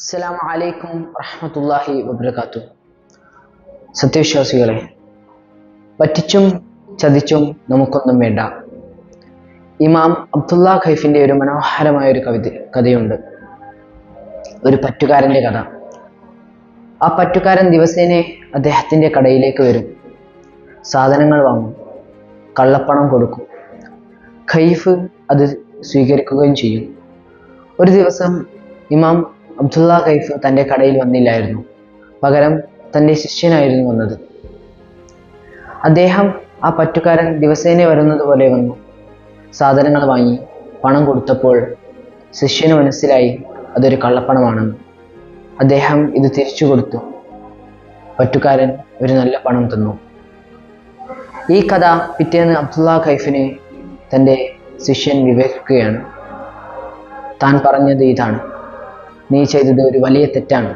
അസ്സലാമു അലൈക്കും റഹ്മത്തുള്ളാഹി വബർക്കാത്തു സത്യവിശ്വാസികളെ പറ്റിച്ചും ചതിച്ചും നമുക്കൊന്നും വേണ്ട. ഇമാം അബ്ദുള്ള ഖൈഫിന്റെ ഒരു മനോഹരമായ ഒരു കവിത കഥയുണ്ട്. ഒരു പറ്റുകാരന്റെ കഥ. ആ പറ്റുകാരൻ ദിവസേനെ അദ്ദേഹത്തിന്റെ കടയിലേക്ക് വരും. സാധനങ്ങൾ വാങ്ങും കള്ളപ്പണം കൊടുക്കും. ഖൈഫ് അത് സ്വീകരിക്കുകയും ചെയ്യും. ഒരു ദിവസം ഇമാം അബ്ദുള്ള കൈഫ് തന്റെ കടയിൽ വന്നില്ലായിരുന്നു. പകരം തന്റെ ശിഷ്യനായിരുന്നു വന്നത്. അദ്ദേഹം ആ പറ്റുകാരൻ ദിവസേന വരുന്നത് പോലെ വന്നു. സാധനങ്ങൾ വാങ്ങി പണം കൊടുത്തപ്പോൾ ശിഷ്യന് മനസ്സിലായി അതൊരു കള്ളപ്പണമാണെന്ന്. അദ്ദേഹം ഇത് തിരിച്ചു കൊടുത്തു. പറ്റുകാരൻ ഒരു നല്ല പണം തന്നു. ഈ കഥ പിറ്റേന്ന് അബ്ദുള്ള കൈഫിനെ തന്റെ ശിഷ്യൻ വിവേചിക്കുകയാണ് താൻ പറഞ്ഞത് ഇതാണ്. നീ ചെയ്തത് ഒരു വലിയ തെറ്റാണ്.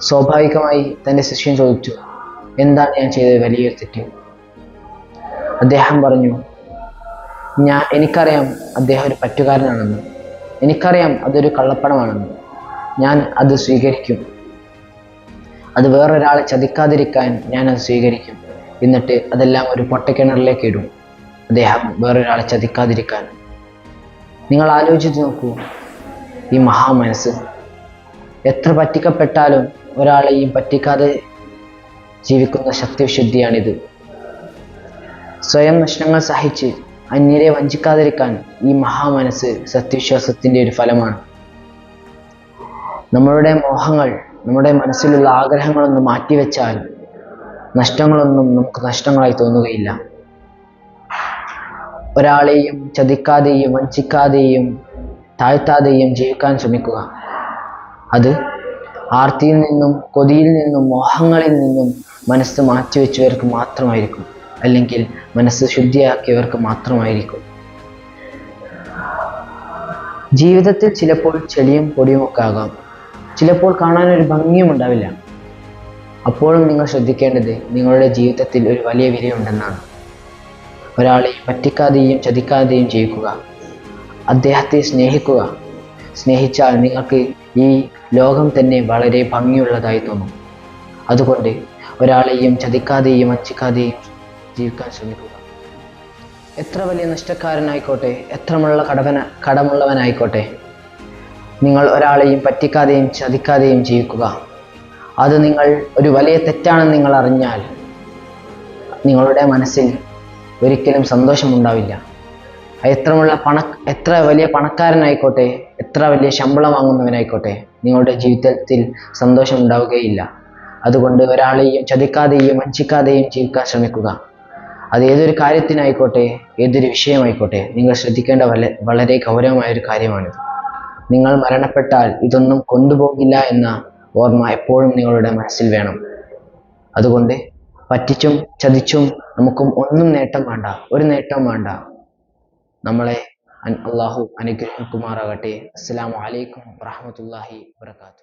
സ്വാഭാവികമായി തന്റെ ശിഷ്യൻ ചോദിച്ചു എന്താണ് ഞാൻ ചെയ്തത് വലിയൊരു തെറ്റ്? അദ്ദേഹം പറഞ്ഞു ഞാൻ എനിക്കറിയാം അദ്ദേഹം ഒരു പറ്റുകാരനാണെന്ന്. എനിക്കറിയാം അതൊരു കള്ളപ്പണമാണെന്ന്. ഞാൻ അത് സ്വീകരിക്കും. അത് വേറൊരാളെ ചതിക്കാതിരിക്കാൻ ഞാൻ അത് സ്വീകരിക്കും. എന്നിട്ട് അതെല്ലാം ഒരു പൊട്ടക്കിണറിലേക്ക് ഇടും. അദ്ദേഹം വേറൊരാളെ ചതിക്കാതിരിക്കാൻ. നിങ്ങൾ ആലോചിച്ച് നോക്കൂ ഈ മഹാമനസ് എത്ര പറ്റിക്കപ്പെട്ടാലും ഒരാളെയും പറ്റിക്കാതെ ജീവിക്കുന്ന ശക്തിവിശുദ്ധിയാണിത്. സ്വയം നഷ്ടങ്ങൾ സഹിച്ച് അന്യരെ വഞ്ചിക്കാതിരിക്കാൻ ഈ മഹാമനസ് സത്യവിശ്വാസത്തിന്റെ ഒരു ഫലമാണ്. നമ്മളുടെ മോഹങ്ങൾ നമ്മുടെ മനസ്സിലുള്ള ആഗ്രഹങ്ങളൊന്നും മാറ്റിവെച്ചാൽ നഷ്ടങ്ങളൊന്നും നമുക്ക് നഷ്ടങ്ങളായി തോന്നുകയില്ല. ഒരാളെയും ചതിക്കാതെയും വഞ്ചിക്കാതെയും താഴ്ത്താതെയും ജീവിക്കാൻ ശ്രമിക്കുക. അത് ആർത്തിയിൽ നിന്നും കൊതിയിൽ നിന്നും മോഹങ്ങളിൽ നിന്നും മനസ്സ് മാറ്റിവെച്ചവർക്ക് മാത്രമായിരിക്കും. അല്ലെങ്കിൽ മനസ്സ് ശുദ്ധിയാക്കിയവർക്ക് മാത്രമായിരിക്കും. ജീവിതത്തിൽ ചിലപ്പോൾ ചെളിയും പൊടിയും ഒക്കെ ആകാം. ചിലപ്പോൾ കാണാൻ ഒരു ഭംഗിയും ഉണ്ടാവില്ല. അപ്പോഴും നിങ്ങൾ ശ്രദ്ധിക്കേണ്ടത് നിങ്ങളുടെ ജീവിതത്തിൽ ഒരു വലിയ വിലയുണ്ടെന്നാണ്. ഒരാളെ പറ്റിക്കാതെയും ചതിക്കാതെയും ജീവിക്കുക. അദ്ദേഹത്തെ സ്നേഹിക്കുക. സ്നേഹിച്ചാൽ നിങ്ങൾക്ക് ഈ ലോകം തന്നെ വളരെ ഭംഗിയുള്ളതായി തോന്നും. അതുകൊണ്ട് ഒരാളെയും ചതിക്കാതെയും അച്ചിക്കാതെയും ജീവിക്കാൻ ശ്രമിക്കുക. എത്ര വലിയ നഷ്ടക്കാരനായിക്കോട്ടെ എത്രമുള്ള കടവന കടമുള്ളവനായിക്കോട്ടെ നിങ്ങൾ ഒരാളെയും പറ്റിക്കാതെയും ചതിക്കാതെയും ജീവിക്കുക. അത് നിങ്ങൾ ഒരു വലിയ തെറ്റാണെന്ന് നിങ്ങൾ അറിഞ്ഞാൽ നിങ്ങളുടെ മനസ്സിൽ ഒരിക്കലും സന്തോഷമുണ്ടാവില്ല. എത്രമുള്ള പണ എത്ര വലിയ പണക്കാരനായിക്കോട്ടെ എത്ര വലിയ ശമ്പളം വാങ്ങുന്നവനായിക്കോട്ടെ നിങ്ങളുടെ ജീവിതത്തിൽ സന്തോഷം ഉണ്ടാവുകയില്ല. അതുകൊണ്ട് ഒരാളെയും ചതിക്കാതെയും വഞ്ചിക്കാതെയും ജീവിക്കാൻ ശ്രമിക്കുക. അത് ഏതൊരു കാര്യത്തിനായിക്കോട്ടെ ഏതൊരു വിഷയമായിക്കോട്ടെ നിങ്ങൾ ശ്രദ്ധിക്കേണ്ട വല വളരെ ഗൗരവമായ ഒരു കാര്യമാണിത്. നിങ്ങൾ മരണപ്പെട്ടാൽ ഇതൊന്നും കൊണ്ടുപോകില്ല എന്ന ഓർമ്മ എപ്പോഴും നിങ്ങളുടെ മനസ്സിൽ വേണം. അതുകൊണ്ട് പറ്റിച്ചും ചതിച്ചും നമുക്കും ഒന്നും നേട്ടം വേണ്ട ഒരു നേട്ടം വേണ്ട. നമ്മളെ അള്ളാഹു അനുഗ്രഹിക്കുമാറാകട്ടെ. അസ്സാം വലൈക്കും വാഹമത്തല്ലാഹി വാത്തു